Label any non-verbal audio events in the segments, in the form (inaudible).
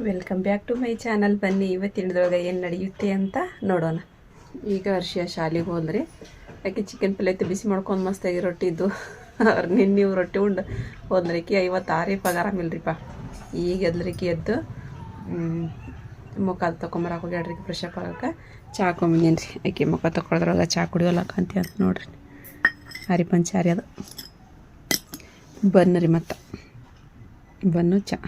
Welcome back to my channel ಬನ್ನಿ, ಇವತ್ತಿನದೊಳಗೆ ಏನು ನಡೆಯುತ್ತೆ ಅಂತ ನೋಡೋಣ. ಈಗ ವರ್ಷ ಶಾಲೆಗೆ ಹೋದ್ರಿ. ಆಕೆ ಚಿಕನ್ ಪಲ್ಯ ಐತೆ ಬಿಸಿ ಮಾಡ್ಕೊಂಡು ಮಸ್ತಾಗಿ ರೊಟ್ಟಿ ಇದ್ದು ಅವ್ರು ನಿನ್ನೆ ರೊಟ್ಟಿ ಉಂಡು ಹೋದ್ರಿಕಿ ಐವತ್ತಾರೇ ಪಗಾರ ಮಿಲ್ರಿಪ್ಪ ಈಗ ಎದ್ರಿಕಿ ಎದ್ದು ಮುಖ ತೊಗೊಂಬರಕ್ಕೆ ಹೋಗ್ಯಾಡ್ರಿ ಫ್ರೆಶ್ ಅಪ್ ಆಗಕ್ಕೆ ಚಹಾ ರೀ ಆಕೆ ಮುಖ ತೊಗೊಳದ್ರೊಳಗೆ ಚಹಾ ಕುಡಿಯೋಲ್ಲ ಕಾಂತಿ ಅಂತ ನೋಡ್ರಿ. ಹರಿ ಪಂಚಾರಿ ಅದು. ಬನ್ನು ರೀ ಮತ್ತು. ಬನ್ನು ಚಾ.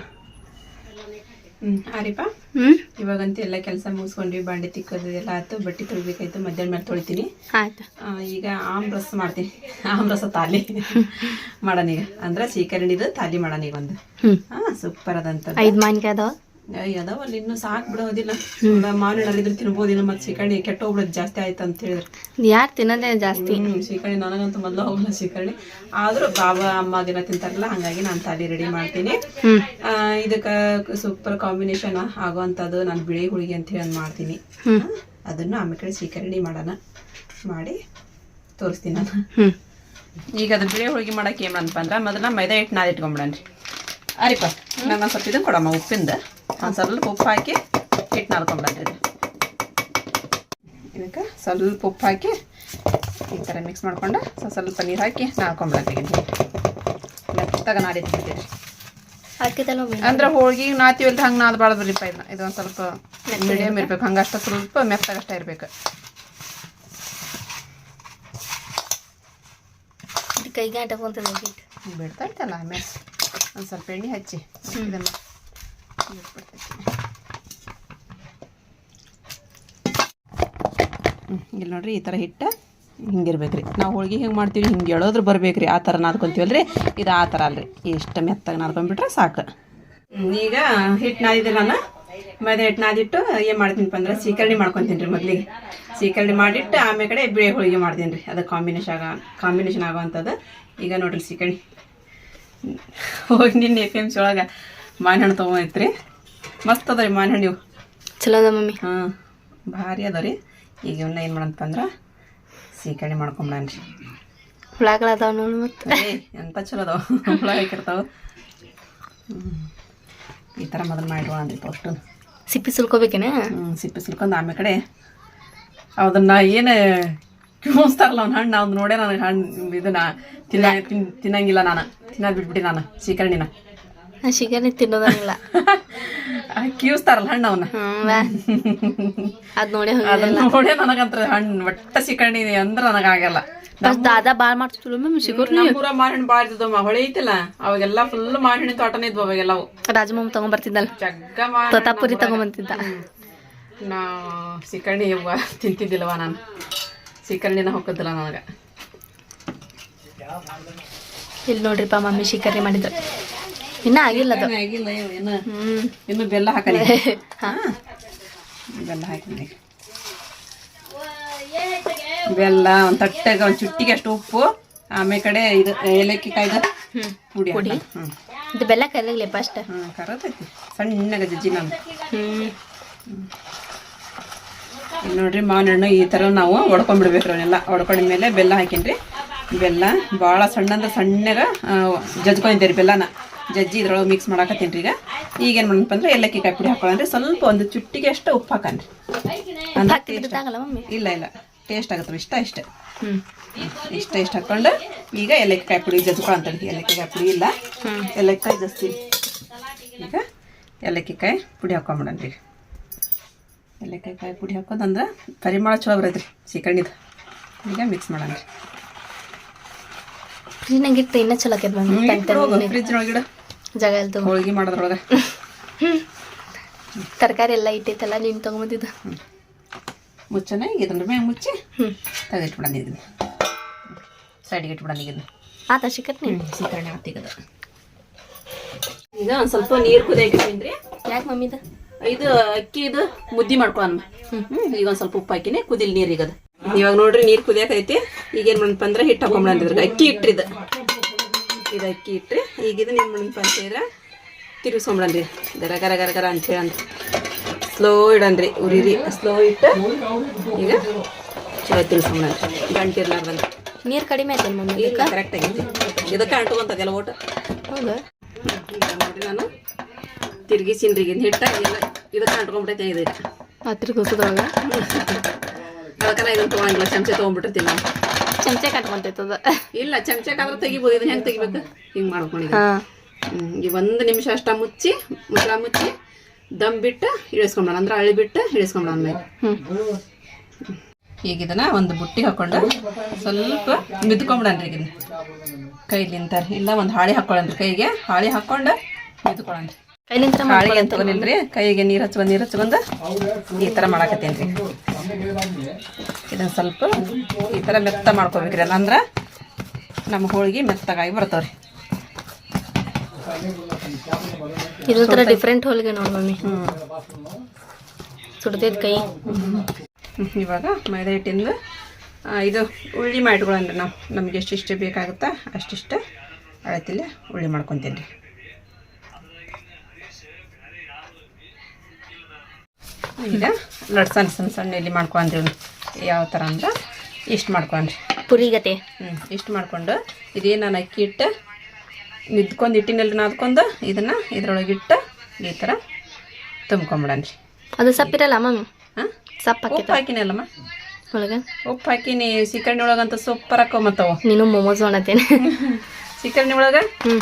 ಹ್ಞೂ ಹಾರಿಪ್ಪ ಹ್ಮ್? ಇವಾಗಂತೂ ಎಲ್ಲ ಕೆಲಸ ಮುಗಿಸ್ಕೊಂಡ್ವಿ ಬಾಂಡೆ ತಿಕ್ಕೋದು ಎಲ್ಲ ಆಯ್ತು. ಬಟ್ಟೆ ತೊಳಿಬೇಕಾಯ್ತು ಮಧ್ಯಾಹ್ನ ಮೇಲೆ ತೊಳಿತೀನಿ. ಆಯ್ತು. ಈಗ ಆಮ್ ರಸ ಮಾಡ್ತೀನಿ. ಆಮ್ ರಸ ತಾಲಿ (laughs) ಮಾಡೋಣ ಈಗ. ಅಂದ್ರೆ ಸೀಕರಣಿದು ತಾಲಿ ಮಾಡೋಣ ಈಗ ಒಂದು. ಹ್ಮ್. ಹಾಂ ಸೂಪರ್ ಅದಂತ ಐದು ಅದಾವ? ಅದಾವಲ್ಲ ಇನ್ನೂ ಸಾಕು ಬಿಡೋದಿಲ್ಲ ಮಾವಿನ ಹಣ್ಣಿದ್ರೆ ತಿನ್ಬೋದಿಲ್ಲ ಮತ್ತೆ ಸೀಕರ್ಣಿ ಕೆಟ್ಟ ಹೋಗ್ಬಿಡೋದು ಜಾಸ್ತಿ ಆಯ್ತು ಅಂತ ಹೇಳಿದ್ರು. ಯಾರು ತಿನ್ನೋದೇ ಜಾಸ್ತಿ? ಸೀಕರ್ಣಿ ನನಗಂತೂ ಮೊದಲು ಹೋಗಲ್ಲ ಸೀಕರ್ಣಿ ಆದರೂ ಬಾಬಾ ಅಮ್ಮ ದಿನ ತಿಂತಾರಲ್ಲ ಹಂಗಾಗಿ ನಾನು ತಾಲಿ ರೆಡಿ ಮಾಡ್ತೀನಿ. ಇದಕ್ಕೆ ಸೂಪರ್ ಕಾಂಬಿನೇಷನ್ ಆಗುವಂಥದ್ದು ನಾನು ಬಿಳಿ ಹುಳಿಗೆ ಅಂತ ಹೇಳಿ ಮಾಡ್ತೀನಿ. ಅದನ್ನ ಆಮೇಲೆ ಕಡೆ ಸೀಕರ್ಣಿ ಮಾಡೋಣ. ಮಾಡಿ ತೋರಿಸ್ತೀನಿ ನಾನು. ಈಗ ಅದು ಬಿಳಿ ಹೋಳಿಗೆ ಮಾಡಕ್ಕೆ ಅಂತ ಅಂದ್ರೆ ಮೊದಲ ಮೈದಾ ಹಿಟ್ಟು ನಾದಿ ಇಟ್ಕೊಂಬಿಡನ್ರಿ ಅರಿಪ ನಂಗೆ ಒಂದು ಸ್ವಲ್ಪ ಇದನ್ನು ಕೊಡಮ್ಮ ಉಪ್ಪಿಂದ ಒಂದು ಸ್ವಲ್ಪ ಉಪ್ಪು ಹಾಕಿ ಹಿಟ್ಟು ನಾದ್ಕೊಂಬಿಡನ್ರಿ ಇದಕ್ಕೆ ಸ್ವಲ್ಪ ಉಪ್ಪು ಹಾಕಿ ಈ ಥರ ಮಿಕ್ಸ್ ಮಾಡ್ಕೊಂಡು ಸ್ವಲ್ಪ ಸ್ವಲ್ಪ ನೀರು ಹಾಕಿ ಇದು ಮೆತ್ತಗ ಹಾಕಿದಲ್ಲ ಅಂದ್ರೆ ಹೋಳಿಗೆ ನಾತೀವಲ್ರಿ ಹಂಗೆ ನಾದಬಾರ್ದ್ರಿಪ್ಪ ಇದನ್ನ ಇದೊಂದು ಸ್ವಲ್ಪ ಮೀಡಿಯಮ್ ಇರ್ಬೇಕು ಹಂಗಷ್ಟ ಸ್ವಲ್ಪ ಮೆತ್ತಗಷ್ಟ ಇರ್ಬೇಕು ಕೈಗೆ ಹಿಟ್ಟು ಬಿಡ್ತಾ ಇರ್ತಲ್ಲ ಆಮೇಲೆ ಒಂದು ಸ್ವಲ್ಪ ಎಣ್ಣೆ ಹಚ್ಚಿ. ಇದನ್ನು ಇಲ್ಲಿ ನೋಡ್ರಿ ಈ ಥರ ಹಿಟ್ಟು ಹಿಂಗಿರ್ಬೇಕು ರೀ ನಾವು ಹೋಳಿಗೆ ಹಿಂಗೆ ಮಾಡ್ತೀವಿ ಹಿಂಗೆ ಎಳೋದ್ರ ಬರ್ಬೇಕು ರೀ ಆ ಥರ ನಾದ್ಕೊಂತೀವಲ್ರಿ. ಇದು ಆ ಥರ ಅಲ್ರಿ. ಇಷ್ಟು ಮೆತ್ತಗೆ ನಾದ್ಕೊಂಡ್ಬಿಟ್ರೆ ಸಾಕು. ಈಗ ಹಿಟ್ಟು ನಾದಿದ್ದೆ ನಾನು ಮೈದಾ ಹಿಟ್ಟು ನಾದಿಟ್ಟು ಏನು ಮಾಡ್ತೀನಪ್ಪ ಅಂದ್ರೆ ಸೀಕರಣೆ ಮಾಡ್ಕೊತೀನಿ ರೀ ಮೊದಲಿಗೆ. ಸೀಕರಣೆ ಮಾಡಿಟ್ಟು ಆಮೇಲೆ ಕಡೆ ಬಿಳಿ ಹೋಳಿಗೆ ಮಾಡ್ತೀನಿ ರೀ ಅದು ಕಾಂಬಿನೇಷನ್ ಆಗ ಕಾಂಬಿನೇಷನ್ ಆಗೋವಂಥದ್ದು ಈಗ ನೋಡ್ರಿ ಸೀಕರಣೆ. ಹೋಗಿ ನಿನ್ನೆ ಎಫ್ ಎಂ ಸಿ ಒಳಗೆ ಮಾವಿನ ಹಣ್ಣು ತೊಗೊಂಡೈತ್ರಿ ಮಸ್ತ್ ಅದ ರೀ ಮಾವಿನ ಹಣ್ಣು ಇವು ಚಲೋ ಅದ ಮಮ್ಮಿ. ಹಾಂ ಭಾರಿ ಅದ ರೀ. ಈಗ ಇವನ್ನ ಏನು ಮಾಡಂತ ಅಂದ್ರೆ ಸೀಕರಣೆ ಮಾಡ್ಕೊಂಬಿಡಣ ರೀ. ಹುಳಗಳು ಅದಾವ ನೋಡು ಮತ್ತೆ. ಎಂಥ ಎಂತ ಚಲೋ ಅದಾವ. (laughs) ಹುಳ ಹಾಕಿರ್ತಾವ. ಈ ಥರ ಮೊದಲು ಮಾಡಿರೋಣ ರೀ ಫಸ್ಟು ಸಿಪ್ಪಿ ಸುಲ್ಕೋಬೇಕೇನೆ? ಹ್ಞೂ ಸಿಪ್ಪಿ ಸುಲ್ಕೊಂಡು ಆಮೇಲೆ ಕಡೆ ಅದನ್ನ ಏನು ಕ್ಯೂಸ್ತಾರಲ್ಲ ಅವ್ನ ಹಣ್ಣು ಅವ್ನು ನೋಡೇ ನನಗೆ ಹಣ್ಣು ಇದನ್ನ ತಿನ್ನ ತಿನ್ ತಿನ್ನಂಗಿಲ್ಲ ನಾನು. ತಿನ್ನೋದು ಬಿಟ್ಬಿಟ್ಟು ನಾನು ಸೀಕರ್ಣಿನ ತಿನ್ನೋದಿಲ್ಲ ತಿನ್ನೋದಂಗಿಲ್ಲ. ಕ್ಯೂಸ್ತಾರಲ್ಲ ಹಣ್ಣು ಅವನ. ಅದ್ ನೋಡಿ ಅದನ್ನ ನೋಡೇ ನನಗಂತ್ರ ಹಣ್ಣು ಒಟ್ಟ ಸೀಕರಣಿ ಅಂದ್ರೆ ನನಗಾಗಲ್ಲ. ಆಗಲ್ಲ ದಾದಾ ಬಾಳ್ ಮಾಡ್ತಿದ್ರು ಮ್ಯಾಮ್ ಶಿಕರ್ ನಮ್ಮೂರ ಮಾರಿನ ಭಾಳ ಇದ್ದಮ್ಮ ಹೊಳೆ ಐತಲ್ಲ ಅವಾಗೆಲ್ಲ ಫುಲ್ ಮಾರಿನ ತೋಟನೇ ಇದ್ವು ಅವಾಗೆಲ್ಲವು ರಾಜಮಮ್ಮ ತಗೊಂಬರ್ತಿದ್ದಲ್ಲ ಜಗ್ಗ ತೋತಾಪುರಿ ತಗೊಂಬಂತಿದ್ದ ನಾ ಸಿಕಣಿ ಅವ್ವ ತಿಂತಿದ್ದಿಲ್ಲವ ನಾನು. ಸೀಕರಣಿನ ಹೋಗೋದಿಲ್ಲ ನನಗೆ. ಇಲ್ಲಿ ನೋಡ್ರಿಪ್ಪ ಮಮ್ಮಿ ಶಿಕರ್ಣಿ ಮಾಡಿದ್ರು ಇನ್ನ ಆಗಿಲ್ಲ ಅದು. ಆಗಿಲ್ಲ ಇನ್ನು ಇನ್ನು ಬೆಲ್ಲ ಹಾಕಲಿ. (laughs) ಹಾ. ಬೆಲ್ಲ ಒಂದ್ ಬೆಲ್ಲ ಒಂದು ತಟ್ಟೆಗೆ ಒಂದು ಚುಟ್ಟಿಗೆ ಅಷ್ಟು ಉಪ್ಪು ಆಮೇಲೆ ಕಡೆ ಇದು ಏಲಕ್ಕಿ ಕಾಯ್ದು ಹ್ಮ್. ಪುಡಿ ಇದು ಬೆಲ್ಲ ಕರಗಲಿ ಫಸ್ಟ್ ಹ್ಞೂ ಕರತೈತಿ ಸಣ್ಣಗೆ ಜಜ್ಜಿ ನಾನು. ಹ್ಮ್. ನೋಡ್ರಿ ಮಾವಿನ ಹಣ್ಣು ಈ ಥರ ನಾವು ಹೊಡ್ಕೊಂಡ್ಬಿಡ್ಬೇಕು ಅವನ್ನೆಲ್ಲ ಹೊಡ್ಕೊಂಡ್ಮೇಲೆ ಬೆಲ್ಲ ಹಾಕಿನ್ರಿ. ಬೆಲ್ಲ ಭಾಳ ಸಣ್ಣ ಅಂದ್ರೆ ಸಣ್ಣಗ ಜಜ್ಕೊಂಡಿದ್ದೆ ರೀ ಬೆಲ್ಲನ. ಜಜ್ಜಿ ಇದ್ರೊಳಗೆ ಮಿಕ್ಸ್ ಮಾಡಾಕತ್ತೀನಿ ರೀ ಈಗ. ಈಗ ಏನು ಮಾಡಪ್ಪ ಅಂದ್ರೆ ಏಲಕ್ಕಿ ಕಾಯಿ ಪುಡಿ ಹಾಕೊಳ್ಳಿ ಸ್ವಲ್ಪ ಒಂದು ಚುಟ್ಟಿಗೆ ಅಷ್ಟು ಉಪ್ಪು ಹಾಕನ್ರಿ ಅಂದ್ರೆ ಇಲ್ಲ ಇಲ್ಲ. ಟೇಸ್ಟ್ ಆಗುತ್ತೆ ಇಷ್ಟ ಇಷ್ಟ. ಹ್ಮ್. ಇಷ್ಟ ಇಷ್ಟ ಹಾಕೊಂಡು ಈಗ ಏಲಕ್ಕಿ ಕಾಯಿ ಪುಡಿ ಜಜ್ಕೊಳಂತೇಳಿ ಏಲಕ್ಕಿ ಕಾಯಿ ಪುಡಿ ಇಲ್ಲ. ಹ್ಮ್. ಜಸ್ತಿ. ಈಗ ಏಲಕ್ಕಿ ಕಾಯಿ ಪುಡಿ ಹಾಕೊಂಬಿಡನ್ರಿ ಏಲಕ್ಕಿ ಕಾಯಿ ಪುಡಿ ಹಾಕೋದಂದ್ರೆ ಪರಿಮಳ ಚಲೋ ಬರೈತ್ರಿ ಸೀಕರ್ಣಿದು ಈಗ ಮಿಕ್ಸ್ ಮಾಡೋಣ ರೀ. ಫ್ರಿಜ್ನಾಗ ಇಟ್ಟು ಇನ್ನೂ ಚಲೋ ಆಕೈತೆ ಫ್ರಿಜ್ ಒಳಗಿಡ ಜಾಗ ತಗೋ ಹೋಳಿಗೆ ಮಾಡೋದ್ರೊಳಗೆ. ತರಕಾರಿ ಎಲ್ಲ ಇಟ್ಟೈತಲ್ಲ ನೀನು ತೊಗೊಂಬಂದಿದ್ದು? ಮುಚ್ಚನ ಇದ್ರ ಮ್ಯಾಗ ಮುಚ್ಚಿ ಹ್ಮ್. ತೆಗೆದಿಟ್ಬಿಡೋಣ ಇದನ್ನ ಸೈಡಿಗೆ ಇಟ್ಬಿಡೋಣ ಈಗ ಇದನ್ನ ಆತ ಶಿಕರ್ನಿ ಸೀಕರಣೆ ಹಾಕ್ತಿಗದ ಈಗ ಒಂದು ಸ್ವಲ್ಪ ನೀರು ಕುದಿಯಾಕಿದ್ದೀನಿ ರೀ ಯಾಕೆ ಮಮ್ಮಿದ? ಇದು ಅಕ್ಕಿ ಇದು ಮುದ್ದಿ ಮಾಡ್ಕೊನ್ ಹ್ಮ್ ಈಗ ಒಂದ್ ಸ್ವಲ್ಪ ಉಪ್ಪು ಹಾಕಿನಿ ಕುದಿಲ್ ನೀರ್ ಈಗ ಇವಾಗ ನೋಡ್ರಿ ನೀರ್ ಕುದಿಯಾಕೈತಿ ಈಗ ಏನ್ ಮಾಡಪ್ಪ ಅಂದ್ರೆ ಹಿಟ್ಟು ಹಾಕೊಂಡ್ಬಿಡಂತಿದ್ರ ಅಕ್ಕಿ ಇಟ್ರಿದ ಇದು. ಅಕ್ಕಿ ಇಟ್ರಿ. ಈಗ ಇದನ್ನ ಏನ್ ಮಾಡಪ್ಪ ಅಂತಂದ್ರೆ ತಿರುಗಿಸ್ಕೊಂಬಿಡನ್ರಿ ಗರ ಗರ ಗರ ಗರ ಅಂತ ಹೇಳಿ ಅಂತ ಸ್ಲೋ ಇಡನ್ರಿ ಉರಿರಿ. ಸ್ಲೋ ಇಟ್ಟು ಈಗ ಚಲೋ ತಿರುಗಿಸ್ಕೊಂಬಿಡನ್ರಿ ಗಂಟೆ ಇರ್ಲಾರ್ದಂತ ನೀರು ಕಡಿಮೆ ಆಯ್ತಲ್ಲ ಮಮ್ಮಿ ಇಲ್ಲ ಕರೆಕ್ಟ್ ಆಗಿದೆ ಇದಕ್ಕೆ ಅಂಟುಕೊಂತದೆಲ್ಲ ಓಟ ಹೌದಾ? ನಾನು ತಿರ್ಗಿಸಿನ್ರಿ ಹಿಟ್ಟ. ಎಲ್ಲ ಇದಕ್ಕೆ ಅಂಟ್ಕೊಂಡ್ಬಿಟ್ಟೈತೆ ಇದು ಹತ್ತಿರ ಕೂಸದೊಳಗೆ ಅದಕ್ಕೆಲ್ಲ ಇದನ್ನ ತೊಗೊಳಂಗಿಲ್ಲ ಚಮಚ ತೊಗೊಂಡ್ಬಿಟ್ಟಿರ್ತೀನಿ ನಾನು ಚಮಚೆ ಕಟ್ಕೊಂತೈತದ ಇಲ್ಲ ಚಮಚಕ್ಕಾದ್ರೆ ತೆಗಿಬೋದು ಇದನ್ನ ಹೆಂಗೆ ತೆಗಿಬೇಕು ಹಿಂಗೆ ಈ ಹ್ಮ್, ಈಗ ಒಂದು ನಿಮಿಷ ಅಷ್ಟ ಮುಚ್ಚಿ ಮುಚ್ಚಳ ಮುಚ್ಚಿ ದಮ್ ಬಿಟ್ಟು ಇಳಿಸ್ಕೊಂಬಿಡೋಣ ಅಂದ್ರೆ ಅಳಿ ಬಿಟ್ಟು ಇಳಿಸ್ಕೊಂಬಿಡೋಣ ಮೇಲೆ ಈಗ ಇದನ್ನ ಒಂದು ಬುಟ್ಟಿ ಹಾಕೊಂಡು ಸ್ವಲ್ಪ ಮಿದ್ಕೊಂಬಿಡನ್ರಿ ಈಗ ಕೈಲಿಂತಾರೆ ಇಲ್ಲ ಒಂದು ಹಾಳಿ ಹಾಕೊಳ್ಳನ್ರಿ ಕೈಗೆ ಹಾಳಿ ಹಾಕೊಂಡು ಮಿದ್ಕೊಳ್ಳನ್ರಿ ಅಂತ ಕೈಗೆ ನೀರು ಹಚ್ಕೊಂಡ್ ನೀರು ಹಚ್ಕೊಂಡು ಈ ಥರ ಮಾಡಾಕತ್ತೇನ್ರಿ. ಇದನ್ನ ಸ್ವಲ್ಪ ಈ ಥರ ಮೆತ್ತ ಮಾಡ್ಕೋಬೇಕ್ರಿ. ಅಂದ್ರೆ ನಮ್ಮ ಹೋಳಿಗೆ ಮೆತ್ತಗಾಗಿ ಬರ್ತಾವ್ರಿ. ಇದೊಂಥರ ಡಿಫ್ರೆಂಟ್ ಹೋಳಿಗೆ ನೋಡಿ ಮಮ್ಮಿ ಸುಡ್ತೈತೆ ಕೈ. ಇವಾಗ ಮೈದಾ ಹಿಟ್ಟಿಂದ ಇದು ಉಳ್ಳಿ ಮಾಡಿಟ್ಕೊಳ್ಳೋಣ ನಾವು. ನಮ್ಗೆ ಎಷ್ಟಿಷ್ಟು ಬೇಕಾಗುತ್ತಾ ಅಷ್ಟಿಷ್ಟು ಅಳತಿಲ್ಲ ಉಳ್ಳಿ ಮಾಡ್ಕೊತೀನಿ ರೀ ಈಗ ಲಡ್ ಸಣ್ಣ ಸಣ್ಣ ಸಣ್ಣ ಇಲ್ಲಿ ಮಾಡ್ಕೊಂಡ್ರಿ ಯಾವ ಥರ ಅಂದ್ರೆ ಇಷ್ಟು ಮಾಡ್ಕೊಂಡ್ರಿ. ಪುರಿಗತೆ. ಹ್ಞೂ ಇಷ್ಟು ಮಾಡ್ಕೊಂಡು ಇದೇ ನಾನು ಅಕ್ಕಿ ಇಟ್ಟು ನಿದ್ಕೊಂಡು ಇಟ್ಟಿನಲ್ಲಿ ನಾದ್ಕೊಂಡು ಇದನ್ನು ಇದ್ರೊಳಗೆ ಇಟ್ಟು ಈ ಥರ ತುಂಬ್ಕೊಂಬಿಡನ್ರಿ ಅದು ಸಪ್ಪಿರಲ್ಲ ಮಮ್ಮಿ ಹಾಂ? ಸಪ್ಪ ಉಪ್ಪು ಹಾಕಿನಲ್ಲಮ್ಮ? ಒಳಗೆ? ಉಪ್ಪು ಹಾಕಿನಿ ಸೀಕರ್ಣಿ ಒಳಗಂತ ಸೂಪರ್ ಹಾಕೊಂಬತ್ತವು. ನೀನು ಮೊಮೋಸ್ ಮಾಡತ್ತೇನೆ ಚಿಕನ್ ಒಳಗೆ? ಹ್ಞೂ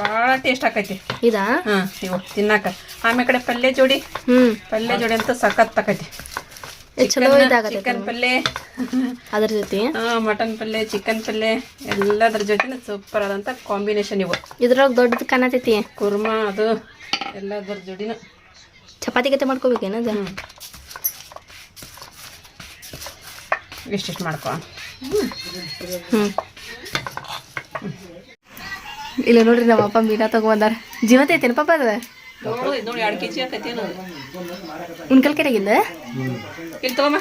ಭಾಳ ಟೇಸ್ಟ್ ಆಕೈತಿ. ಇದಾ? ಹಾಂ ಇವು ತಿನ್ನಾಕ. ಆಮೇಲೆ ಕಡೆ ಪಲ್ಯ ಜೋಡಿ. ಹ್ಞೂ ಪಲ್ಯ ಜೋಡಿ ಅಂತ ಸಖತ್ ತಕತಿ. ಚಲೋ ಇದಾಗತ್ತೆ ಚಿಕನ್ ಪಲ್ಯ. ಅದ್ರ ಜೊತೆ? ಮಟನ್ ಪಲ್ಯ ಚಿಕನ್ ಪಲ್ಯ ಎಲ್ಲದ್ರ ಜೊತೆ ಸೂಪರ್ ಆದಂತ ಕಾಂಬಿನೇಷನ್ ಇವು. ಇದ್ರೊಳಗೆ ದೊಡ್ಡದು ಕಾಣತೈತಿ ಕುರ್ಮಾ ಅದು ಎಲ್ಲದ್ರ ಜೋಡಿನ ಚಪಾತಿ ಗತೆ ಮಾಡ್ಕೋಬೇಕೇನು ಅದು ಹ್ಞೂ ಇಷ್ಟಿಷ್ಟು ಮಾಡ್ಕೊ. ಹ್ಞೂ ಇಲ್ಲ ನೋಡ್ರಿ ನಮ್ಮ ಅಪ್ಪ ಮೀನಾ ತಗೊಂಬಂದಾರ ಜೀವತೈತೇನು ಪಾಪ ಅದ? ನೋಡಿ ನೋಡಿ ಎರಡು ಕೆ ಜಿ ಆಕೈತಿ ಏನು ಉಣ್ಕಲ್ ಕೆರೆಗಿಂದ ಇಲ್ಲಿ ತಗೊಮ್ಮ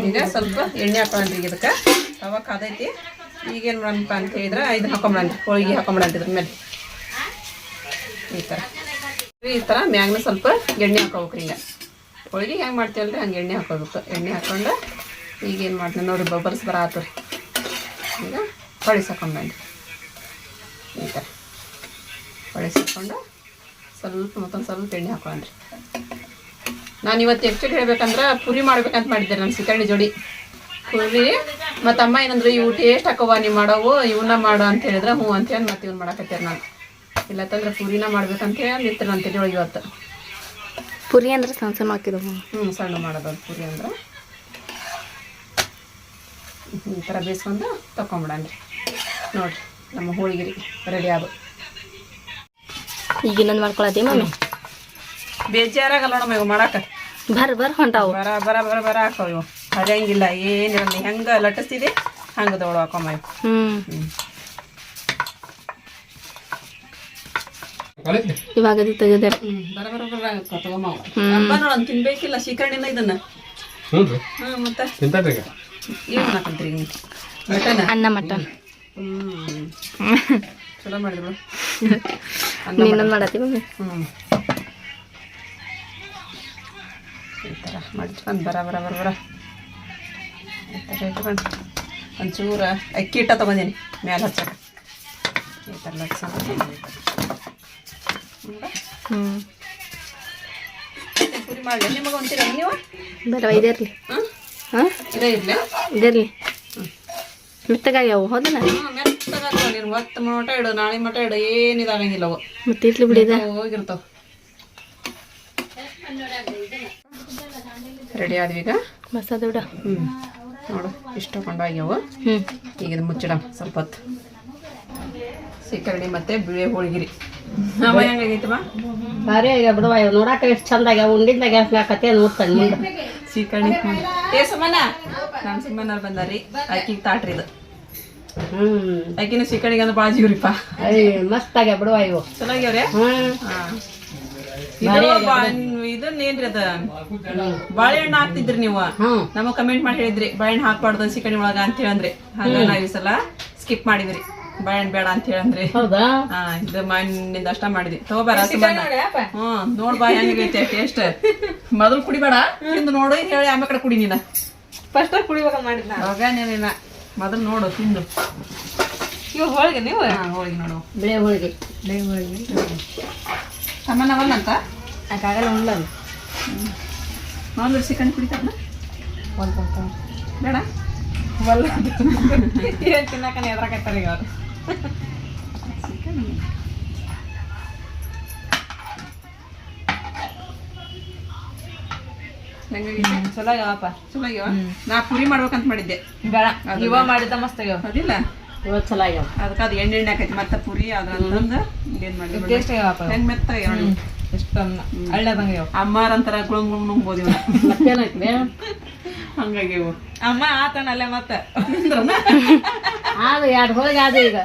ಈಗ ಸ್ವಲ್ಪ ಎಣ್ಣೆ ಹಾಕೊಂಡ್ರಿ ಈಗ ಇದಕ್ಕೆ. ತವ ಕಾದೈತಿ. ಈಗೇನು ಮಾಡಂತ ಅಂತ ಹೇಳಿದ್ರೆ ಇದನ್ನ ಹಾಕೊಂಬಿಡಂತ ಹೋಳಿಗೆ ಹಾಕೊಂಬಿಡಂತಿದ್ರ ಮೇಲೆ ಈ ಥರ ಈ ಥರ ಮ್ಯಾಗ್ನ ಸ್ವಲ್ಪ ಎಣ್ಣೆ ಹಾಕೋಬೇಕು ಹಿಂಗೆ ಹೋಳಿಗೆ ಹೆಂಗೆ ಮಾಡ್ತೀವಲ್ರಿ ಹಂಗೆ ಎಣ್ಣೆ ಹಾಕೋಬೇಕು. ಎಣ್ಣೆ ಹಾಕೊಂಡು ಈಗೇನು ಮಾಡ್ತೀನಿ ನೋಡಿ ಬಬಲ್ಸ್ ಬರ ಆತು ಈಗ ಹೊಳಿಸಿ ಹಾಕೊಂಬಂದ್ರಿ ಈ ಥರ ಹೊಳಿಸ್ಕೊಂಡು ಹಾಕೊಂಡು ಸ್ವಲ್ಪ ಮತ್ತೊಂದು ಸ್ವಲ್ಪ ಎಣ್ಣೆ ಹಾಕೊಳ್ಳಂದ್ರಿ ನಾನು ಇವತ್ತು ಆ್ಯಕ್ಚುಲಿ ಹೇಳ್ಬೇಕಂದ್ರೆ ಪುರಿ ಮಾಡ್ಬೇಕಂತ ಮಾಡಿದ್ದೆ ನನ್ನ ಸಿಕರ್ಣಿ ಜೋಡಿ. ಪುರಿ ಮತ್ತು ಅಮ್ಮ ಏನಂದ್ರೆ ಇವು ಟೇಸ್ಟ್ ಹಾಕವ್ವ ನೀವು ಮಾಡೋವು ಇವನ್ನ ಮಾಡು ಅಂತ ಹೇಳಿದ್ರೆ ಹ್ಞೂ ಅಂತೇಳಿ ಮತ್ತೆ ಇವ್ನು ಮಾಡಕತ್ತೀರಿ ನಾನು. ಇಲ್ಲತ್ತಂದ್ರೆ ಪುರಿನ ಮಾಡ್ಬೇಕಂತ ಹೇಳಿ ನಿಂತು ನನ್ನ ತಿಳಿ ಇವತ್ತು. ಪುರಿ ಅಂದ್ರೆ ಸಣ್ಣ ಸಣ್ಣ ಹಾಕಿದವು. ಹ್ಞೂ ಸಣ್ಣ ಮಾಡೋದು ಪುರಿ ಅಂದ್ರೆ. ಈ ಥರ ಬೇಯಿಸ್ಕೊಂಡು ತಗೊಂಬಿಡನ್ರಿ ನೋಡಿರಿ ನಮ್ಮ ಹೋಳಿಗೆ ರೆಡಿ ಆದು ಈಗ ಇನ್ನೊಂದು ಮಾಡ್ಕೊಳತಿ ಮಮ್ಮಿ. ಬೇಜಾರಾಗಲ್ಲ ನೋಡಮ್ಮ ಇವು ಮಾಡಾಕ. ಬರ್ ಬರ್ ಹೊಂಟಾವು. ಬರ ಬರ ಬರ ಬರ ಹಾಕೋ ಇವು. ಹರಿಯಂಗಿಲ್ಲ ಏನಿರಲ್ಲ ಹೆಂಗೆ ಲಟ್ಟಿಸ್ತಿದೆ ಹಂಗೆ ದೊಡ್ಡ ಹಾಕೊಂಬ ಇವು ಹ್ಞೂ ಇವಾಗ ಅದು ಬರ ಬರ ಬರ ತಗೊಂಬ ಹಬ್ಬ ನೋಡೋಣ ತಿನ್ಬೇಕಿಲ್ಲ ಶೀಕರಣಿನ ಇದನ್ನ. ಹ್ಞೂ ಮತ್ತೆ? ಏನು ಮಟನ್? ಅನ್ನ ಮಟನ್. ಹ್ಮ್. (laughs) ಚಲೋ ಮಾಡಿದ್ರು. (laughs) ಇನ್ನೊಂದು ಮಾಡತ್ತಿ ಮಮ್ಮಿ? ಹ್ಞೂ ಈ ಥರ ಮಾಡ್ಕೊಂಡು ಬರ ಬರ ಬರ ಬರ. ಈ ಥರ ಇಟ್ಕೊಂಡು ಒಂಚೂರು ಅಕ್ಕಿ ಹಿಟ್ಟ ತೊಗೊಂಡೀನಿ ಮ್ಯಾಲೆ ಹಚ್ಚಕ. ಈ ಥರ ಲಕ್ಷ ಹ್ಞೂ ಪುರಿ ಮಾಡಲಿ? ನಿಮಗೆ ಅಂತೀರಲ್ಲ ನೀವು? ಬರವ ಇದಿರಲಿ ಹಾಂ ಹಾಂ? ಇದೇ ಇರಲಿ. ಇದಿರಲಿ ಮೆತ್ತಗಾಗ್ಯಾವು ಹೌದಲ್ಲ? ಹಾಂ ಮೆತ್ತಗಾಗ್ತಾವ ನೀನು ಹೊತ್ತು ಮಟ ಇಡು ನಾಳೆ ಮಟ ಇಡು ಏನು ಇದಾಗಂಗಿಲ್ಲ ಅವು. ಮತ್ತೆ ಇರ್ಲಿ ಬಿಡಿದ ಹೋಗಿರ್ತಾವ. ರೆಡಿ ಆದ್ವೀಗ ಮಸಾಲ ಬಿಡ ಹ್ಞೂ ನೋಡು ಇಷ್ಟು ಕೊಂಡಾಗ್ಯಾವು ಹ್ಞೂ ಈಗ ಇದು ಮುಚ್ಚಿಡ ಸ್ವಲ್ಪ ಹೊತ್ತು. ಸೀಕರಣಿ ಮತ್ತೆ ಬಿಳಿ ಹೋಳಿಗಿರಿ. ಅವ ಹೆಂಗಾಗೈತಮ್ಮ ಭಾರಿ ಆಗ್ಯಾವ ಬಿಡವ ಇವ್ ನೋಡಾಕ ಎಷ್ಟು ಚಂದ ಆಗ್ಯಾವ. ಉಂಡಿಂದಾಗ ಕತೆ ನೋಡ್ತಾನೆ ಮುಂದೆ. ಸೀಕರಣಿ ಏ ಸುಮ್ಮನ ನಾನು ಸುಮ್ಮನ ಬಂದಾರಿ. ಅಕ್ಕಿಗೆ ತಾಟ್ರಿ ಇದು. ಹ್ಮ್. ಅಕ್ಕಿನ ಸೀಕಣಿಗೆ ಅಂದ್ರೆ ಬಾಳ ಜೀವ್ರಿಪ್ಪ ಅಯ್ಯ ಮಸ್ತ್ ಆಗ್ಯಾವ ಬಿಡುವ ಇವು. ಚೆನ್ನಾಗ್ಯಾವ್ರೆ? ಹ್ಮ್. ಹಾಂ. ಇದು ಬಾ- ಇದನ್ನ ಏನ್ರಿ ಅದ? ಬಾಳೆಹಣ್ಣು ಹಾಕ್ತಿದ್ರಿ ನೀವು? ನಮಗ್ ಕಮೆಂಟ್ ಮಾಡಿ ಹೇಳಿದ್ರಿ ಬಾಳೆಹಣ್ಣು ಹಾಕ್ಬಾರ್ದು ಸಿಕಣಿ ಒಳಗ ಅಂತ ಹೇಳಂದ್ರಿ. ಹಂಗ ನಾವ್ ಈ ಸಲ ಸ್ಕಿಪ್ ಮಾಡಿದ್ರಿ. ಬಾಳೆಹಣ್ಣು ಬೇಡ ಅಂತ ಹೇಳಂದ್ರಿ. ಹೌದಾ? ಹಾ ಇದು ಮಣ್ಣಿಂದ ಅಷ್ಟ ಮಾಡಿದ್ವಿ. ತಗೋಬಾರ ಹ್ಮ್ ನೋಡ್ ಬಾ ಹೆಂಗೈತೆ ಟೇಸ್ಟ್ ಮೊದಲು ಕುಡಿಬೇಡ ನೋಡಿ ನೋಡು ಹೇಳಿ ಆಮೇಲೆ ಕಡೆ ಕುಡಿ ನೀನ. ಫಸ್ಟ್ ಕುಡಿಬೇಕ ಮಾಡಿದ್ನ? ಅವಾಗ ನೀನ ಮೊದಲು ನೋಡು ತಿಂದು. ಇವು ಹೋಳಿಗೆ ನೀವು? ಹಾಂ ಹೋಳಿಗೆ ನೋಡು ಬಿಳೆ ಹೋಳಿಗೆ. ತಮ್ಮನವಲ್ಲ ಅಂತ ಯಾಕಾಗಲ್ಲ ಉಣ್ಲ ಮಾಮೂಲು ಚಿಕನ್ ಕುಡಿತಾರನ ಒಂದು ಬೇಡ? ಒಲ್ಲ ಏನು ತಿನ್ನಕನೆ ಎದ್ರಾಕತ್ತಾರೆ ಈಗ ಅವ್ರು ಚಲೋ ಆಗ್ಯಾವಪ್ಪ ಚಲೋ ಆಗ್ಯಾವ ನಾ ಪುರಿ ಮಾಡ್ಬೇಕಂತ ಮಾಡಿದ್ದೆ. ಬೇಡ. ಇವ ಮಾಡಿದ ಮಸ್ತ್ ಆಗ್ಯಾವ ಅದಿಲ್ಲ? ಇವತ್ತು ಚಲೋ ಆಗ್ಯಾವ ಅದಕ್ಕೆ ಅದು ಎಣ್ಣೆ ಎಣ್ಣೆ ಆಕೈತಿ ಮತ್ತೆ ಪುರಿ ಅದ್ರಂತಂದು ಏನು ಮಾಡಿದ್ವಿ ಟೇಸ್ಟ್ ಆಗ್ಯಾವಪ್ಪ ಹೆಂಗ್ ಮೆತ್ತ ಎರಡು ಎಷ್ಟು ಹಳ್ಳದಂಗ ಆಗ್ಯಾವ ಅಮ್ಮಾರ ಅಂತಾರ ಗುಳುಮ್ ಗುಳುಮ್ ನುಂಗ್ಬೋದು ಇವ್ನ ಮತ್ತೇನೈತಿ ಬೇ ಹಂಗಾಗಿ ಇವು. ಅಮ್ಮ ಆತನಲ್ಲೇ ಮತ್ತ. ಅದು ಎರಡು ಹೋಳಿಗೆ ಆದ ಈಗ.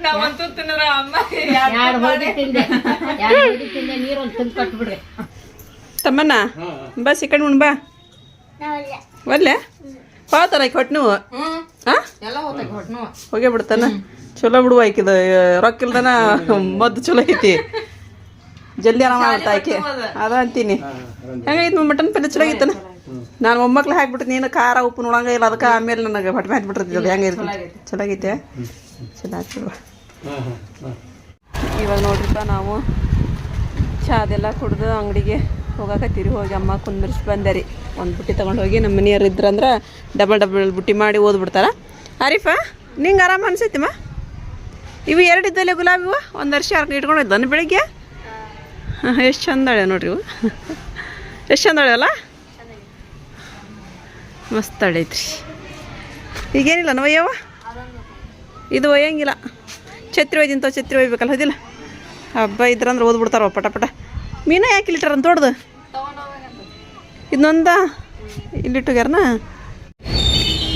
ನಾವಂತೂ ತಿನ್ನರ ಅಮ್ಮ ಎರಡು ಹೋಳಿಗೆ ತಿಂದೆ. ಎರಡು ಹೋಳಿಗೆ ತಿಂದೆ ಕೊಟ್ಬಿಡ್ರಿ ತಮ್ಮನ್ನ ಬಸ್ ಚಿಕನ್ ಉಣ್ ಬಾ. ಒಲ್ಲೆ? ಹೋತಾರ ಕೊಟ್ಟು ನೀವು ಹಾ? ಎಲ್ಲ ಹೋಗ್ತೈತಿ ಹೊಟ್ನು. ಹೋಗೇ ಬಿಡ್ತಾನ. ಚಲೋ ಬಿಡುವ ಆಯ್ಕಿದ ರೊಕ್ಕ ಇಲ್ದನ ಮದ್ದು ಚಲೋ ಐತಿ. ಜಲ್ದಿ ಆರಾಮ ಆಗುತ್ತೆ ಆಕೆ ಅದ ಅಂತೀನಿ. ಹೆಂಗೈತಿ ಮಟನ್ ಪಲ್ಲೆ ಚಲೋ ಆಗಿತ್ತನ? ನಾನು ಮೊಮ್ಮಕ್ಳು ಹಾಕ್ಬಿಟ್ಟು ನೀನು ಖಾರ ಉಪ್ಪು ನೋಡಂಗ ಇಲ್ಲ ಅದಕ್ಕೆ ಆಮೇಲೆ ನನಗೆ ಹೊಟ್ಟೆ ಹಾಕ್ಬಿಟ್ಟಿರ್ತಿದ್ದೆ ಹೆಂಗ ಹೆಂಗೈತಿ ಚಲೋ ಆಗೈತೆ? ಚಲೋ ಇವಾಗ ನೋಡ್ರಿಪ್ಪ ನಾವು. ಚಾ ಅದೆಲ್ಲ ಕುಡ್ದು ಅಂಗಡಿಗೆ ಹೋಗಾಕತ್ತೀರಿ ಹೋಗಿ ಅಮ್ಮ ಕುಂದರ್ಸಿ ಬಂದೆ ರೀ. ಒಂದು ಬುಟ್ಟಿ ತೊಗೊಂಡು ಹೋಗಿ ನಮ್ಮ ಮನೆಯವ್ರು ಇದ್ರಂದ್ರೆ ಡಬಲ್ ಡಬಲ್ ಬುಟ್ಟಿ ಮಾಡಿ ಓದ್ಬಿಡ್ತಾರ. ಆರಿಫ, ನಿಂಗೆ ಆರಾಮ ಅನಿಸೈತಿಮ್ಮ ಇವು ಎರಡು ಇದ್ದಲ್ಲೇ ಗುಲಾಬಿ ಹೂವು? ಒಂದು ವರ್ಷ ಇಟ್ಕೊಂಡು ಇದ್ದಾನೆ ಬೆಳಿಗ್ಗೆ? ಹಾಂ, ಎಷ್ಟು ಚಂದಾಳೆ ನೋಡ್ರಿ ಇವು. ಎಷ್ಟು ಚಂದಾಳೆ ಅಲ್ಲ? ಮಸ್ತ್ ಅಳೈತ್ರಿ ಈಗೇನಿಲ್ಲ ಒಯ್ಯವ ಇದು ಒಯ್ಯಂಗಿಲ್ಲ. ಛತ್ರಿ ಒಯ್ದಿಂತ ಛತ್ರಿ ಒಯ್ಬೇಕಲ್ಲ, ಹೋದಿಲ್ಲ? ಹಬ್ಬ ಇದ್ರಂದ್ರೆ ಓದ್ಬಿಡ್ತಾರ ಪಟ ಪಟ. ಮೀನ ಯಾಕೆ ಇಲ್ಲಿಟ್ಟಾರ ಅಂತ ಇನ್ನೊಂದ? ಇಲ್ಲಿಟ್ಟುಗ್ಯಾರನ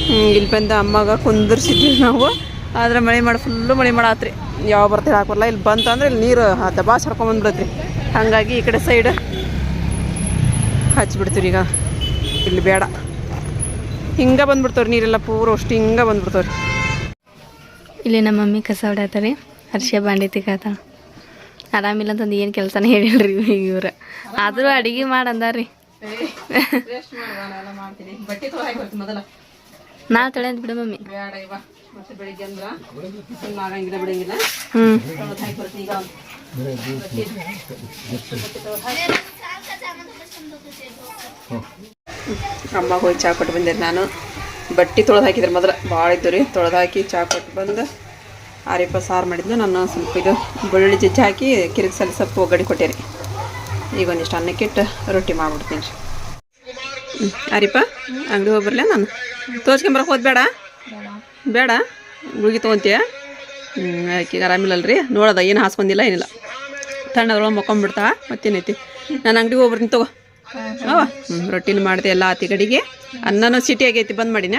ಹ್ಞೂ ಇಲ್ಲಿ ಬಂದ ಅಮ್ಮಗೆ ಕುಂದರ್ಸಿದ್ವಿ ನಾವು. ಆದ್ರೆ ಮಳೆ ಮಾಡಿ ಫುಲ್ಲು ಮಳೆ ಮಾಡಾತ್ರಿ. ಯಾವ ಬರ್ತೀರ ಹಾಕೋಲ್ಲ ಇಲ್ಲಿ ಬಂತು ಅಂದ್ರೆ ಇಲ್ಲಿ ನೀರು ದಬಾಸ್ ಹರ್ಕೊಂಬಂದ್ಬಿಡತ್ರಿ ಹಾಗಾಗಿ ಈ ಕಡೆ ಸೈಡ್ ಹಚ್ಚಿಬಿಡ್ತೀವಿ ಈಗ. ಇಲ್ಲಿ ಬೇಡ. ಹಿಂಗೆ ಬಂದ್ಬಿಡ್ತವ್ರಿ ನೀರೆಲ್ಲ ಪೂರ ಅಷ್ಟು ಹಿಂಗೆ ಬಂದ್ಬಿಡ್ತವ್ರಿ. ಇಲ್ಲಿ ನಮ್ಮ ಮಮ್ಮಿ ಕಸ ಹೊಡಾತಾರೆ ಹರ್ಷ ಬಾಂಡೆ ತಿಕ್ಕಾತ ಆರಾಮಿಲ್ಲ ಅಂತಂದು ಏನು ಕೆಲಸನೇ ಹೇಳಿಲ್ರಿ ಇವ್ರ. ಆದರೂ ಅಡುಗೆ ಮಾಡಿ ಅಂದಾರ್ರಿ. ಮಾಡ್ತೀನಿ. ಬಟ್ಟೆ ಅಂತ ಬಿಡು ಮಮ್ಮಿ. ಅಮ್ಮ ಹೋಗಿ ಚಾ ಕೊಟ್ಟು ಬಂದೆ ನಾನು. ಬಟ್ಟೆ ತೊಳೆದು ಹಾಕಿದ್ರೆ ಮೊದಲು. ಭಾಳ ಇದ್ದು ರೀ ತೊಳೆದು ಹಾಕಿ ಚಾ ಕೊಟ್ಟು ಬಂದು ಆರಿಪ ಸಾರು ಮಾಡಿದ್ನ ನಾನು ಸ್ವಲ್ಪ ಇದು ಬೆಳ್ಳುಳ್ಳಿ ಜಜ್ಜಿ ಹಾಕಿ ಕಿರಿಕ್ ಸಲ ಸ್ವಲ್ಪ ಒಗ್ಗಡಿ ಕೊಟ್ಟೆ ರೀ ಈಗ ಒಂದಿಷ್ಟು ಅನ್ನಕ್ಕಿಟ್ಟು ರೊಟ್ಟಿ ಮಾಡ್ಬಿಡ್ತೀನಿ. ರೀ. ಆರಿಪ ಅಂಗಡಿ ಹೋಗಿ ನಾನು? ತೋರ್ಸ್ಕೊಂಬರಕ್ಕೆ ಹೋದ್ ಬೇಡ? ಬೇಡ ಗುಳಿಗೆ ತೊಗೊಂತೀಯ? ಹ್ಞೂ ಆರಾಮಿಲ್ಲಲ್ಲ ರೀ ನೋಡೋದ, ಏನು ಹಾಸ್ಕೊಂಡಿಲ್ಲ, ಏನಿಲ್ಲ. ತಣ್ಣದ್ರೊಳಗೆ ಮಕ್ಕೊಂಬಿಡ್ತಾ, ಮತ್ತೇನೈತಿ? ನಾನು ಅಂಗಡಿಗೆ ಹೋಗ್ಬರ್ತೀನಿ, ತಗೋ. ಹ್ಞೂ ರೊಟ್ಟಿನ ಮಾಡಿದೆ ಎಲ್ಲ ಆತಿ ಕಡೆಗೆ ಅನ್ನನೂ ಸಿಟಿ ಆಗೈತಿ, ಬಂದ್ ಮಾಡಿನ?